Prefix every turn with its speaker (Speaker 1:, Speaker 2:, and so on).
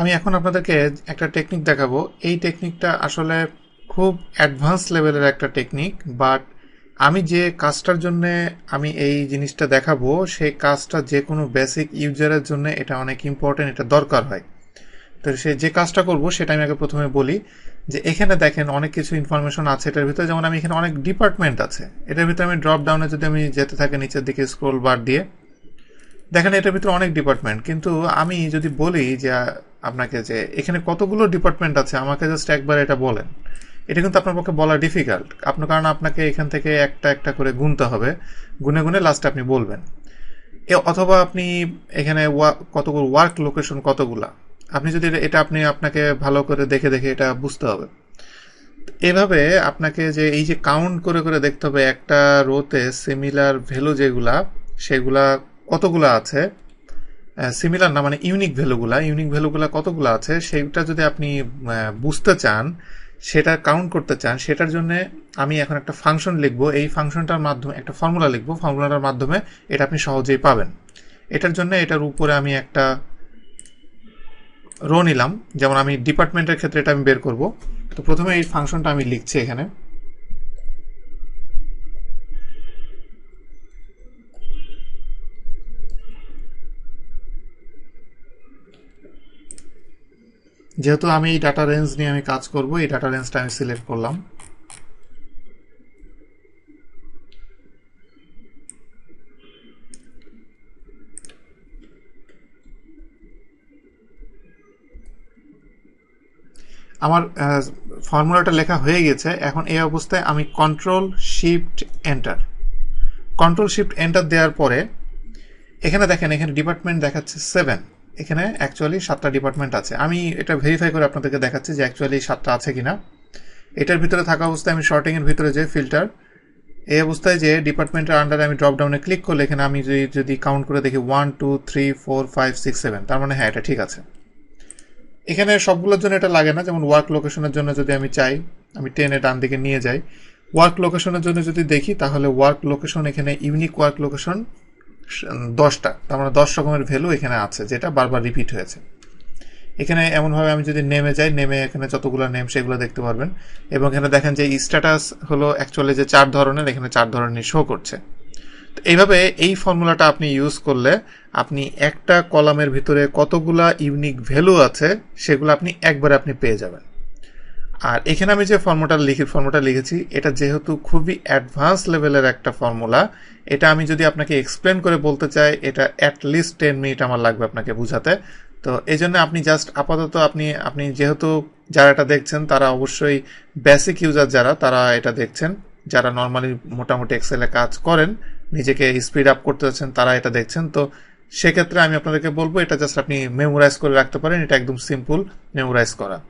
Speaker 1: আমি এখন আপনাদেরকে একটা টেকনিক দেখাবো। এই টেকনিকটা আসলে খুব অ্যাডভান্স লেভেলের একটা টেকনিক বাট আমি যে কাজটার জন্য আমি এই জিনিসটা দেখাবো, সেই কাজটা যে কোনো বেসিক ইউজারের জন্য এটা অনেক ইম্পর্টেন্ট এটা দরকার হয়। তো সে যে কাজটা করব, সেটা আমি আগে প্রথমে বলি যে এখানে দেখেন অনেক কিছু ইনফরমেশন আছে। এটার ভিতরে যেমন আমি এখানে অনেক ডিপার্টমেন্ট আছে। এটার ভিতরে আমি ড্রপ ডাউনে যদি আমি যেতে থাকি, নিচের দিকে স্ক্রোল বার দিয়ে দেখেন, এটার ভিতরে অনেক ডিপার্টমেন্ট কিন্তু আমি যদি বলি যে, আপনাকে যে, এখানে কতগুলো ডিপার্টমেন্ট আছে, আমাকে জাস্ট একবার এটা বলেন। এটা কিন্তু আপনার পক্ষে বলা ডিফিকাল্ট আপনার, কারণ আপনাকে এখান থেকে একটা একটা করে গুনতে হবে। গুনে গুনে লাস্টে আপনি বলবেন। অথবা আপনি এখানে কতগুলো ওয়ার্ক লোকেশন কতগুলা? আপনি যদি এটা আপনি আপনাকে ভালো করে দেখে দেখে এটা বুঝতে হবে। এভাবে আপনাকে যে, এই যে কাউন্ট করে করে দেখতে হবে, একটা রোতে সিমিলার ভ্যালু যেগুলা, সেগুলা কতগুলো আছে? সিমিলার না মানে ইউনিক ভ্যালুগুলা। ইউনিক ভ্যালুগুলা কতগুলো আছে? সেইটা যদি আপনি বুঝতে চান, সেটা কাউন্ট করতে চান, সেটার জন্য আমি এখন একটা ফাংশন লিখব। এই ফাংশনটার মাধ্যমে, একটা ফর্মুলা লিখব। ফর্মুলাটার মাধ্যমে এটা আপনি সহজেই পাবেন। এটার জন্য এটার উপরে আমি একটা রো নিলাম। যেমন আমি ডিপার্টমেন্টের ক্ষেত্রে এটা আমি বের করব। তো প্রথমে এই ফাংশনটা আমি লিখছি এখানে। যেহেতু আমি এই ডাটা রেঞ্জ নিয়ে আমি কাজ করব, এই ডাটা রেঞ্জটা আমি সিলেক্ট করলাম। আমার ফর্মুলাটা লেখা হয়ে গেছে। এখন এই অবস্থায় আমি control shift enter control shift enter দেওয়ার পরে, এখানে দেখেন, এখানে ডিপার্টমেন্ট দেখাচ্ছে সেভেন এখানে অ্যাকচুয়ালি সাতটা ডিপার্টমেন্ট আছে। আমি এটা ভেরিফাই করে আপনাদেরকে দেখাচ্ছি যে অ্যাকচুয়ালি সাতটা আছে কিনা। এটার ভিতরে থাকা অবস্থায় আমি শর্টিংয়ের ভিতরে যে ফিল্টার এই অবস্থায় যে ডিপার্টমেন্টের আন্ডারে আমি ড্রপ ডাউনে ক্লিক করলে এখানে আমি যদি যদি কাউন্ট করে দেখি one two three four five six seven তার মানে হ্যাঁ এটা ঠিক আছে। এখানে সবগুলোর জন্য এটা লাগে না, যেমন ওয়ার্ক লোকেশনের জন্য যদি আমি চাই, আমি টেনে ডান দিকে নিয়ে যাই ওয়ার্ক লোকেশনের জন্য যদি দেখি, তাহলে ওয়ার্ক লোকেশন এখানে ইউনিক ওয়ার্ক লোকেশন দশটা, তার মানে দশ রকমের ভ্যালু এখানে আছে, যেটা বারবার রিপিট হয়েছে। এখানে এমনভাবে আমি যদি নেমে যাই নেমে এখানে যতগুলো নেম সেগুলো দেখতে পারবেন। এবং এখানে দেখেন যে স্ট্যাটাস হলো অ্যাকচুয়ালি যে চার ধরনের, এখানে চার ধরনের শো করছে। তো এইভাবে এই ফর্মুলাটা আপনি ইউজ করলে আপনি একটা কলামের ভিতরে কতগুলা ইউনিক ভ্যালু আছে, সেগুলো আপনি একবারে আপনি পেয়ে যাবেন। আর এখানে আমি যে ফর্মুলাটা লিখি ফর্মুলাটা লিখেছি, এটা যেহেতু খুবই অ্যাডভান্স লেভেলের একটা ফর্মুলা এটা আমি যদি আপনাকে এক্সপ্লেন করে বলতে চাই, এটা অ্যাটলিস্ট টেন মিনিট আমার লাগবে আপনাকে বুঝাতে। তো এই জন্য আপনি জাস্ট আপাতত আপনি আপনি যেহেতু যারা এটা দেখছেন, তারা অবশ্যই বেসিক ইউজার যারা, তারা এটা দেখছেন। যারা নর্মালি মোটামুটি এক্সেলে কাজ করেন, নিজেকে স্পিড আপ করতে চাচ্ছেন, তারা এটা দেখছেন। তো সেক্ষেত্রে আমি আপনাদেরকে বলব, এটা জাস্ট আপনি মেমোরাইজ করে রাখতে পারেন, এটা একদম সিম্পল মেমোরাইজ করা।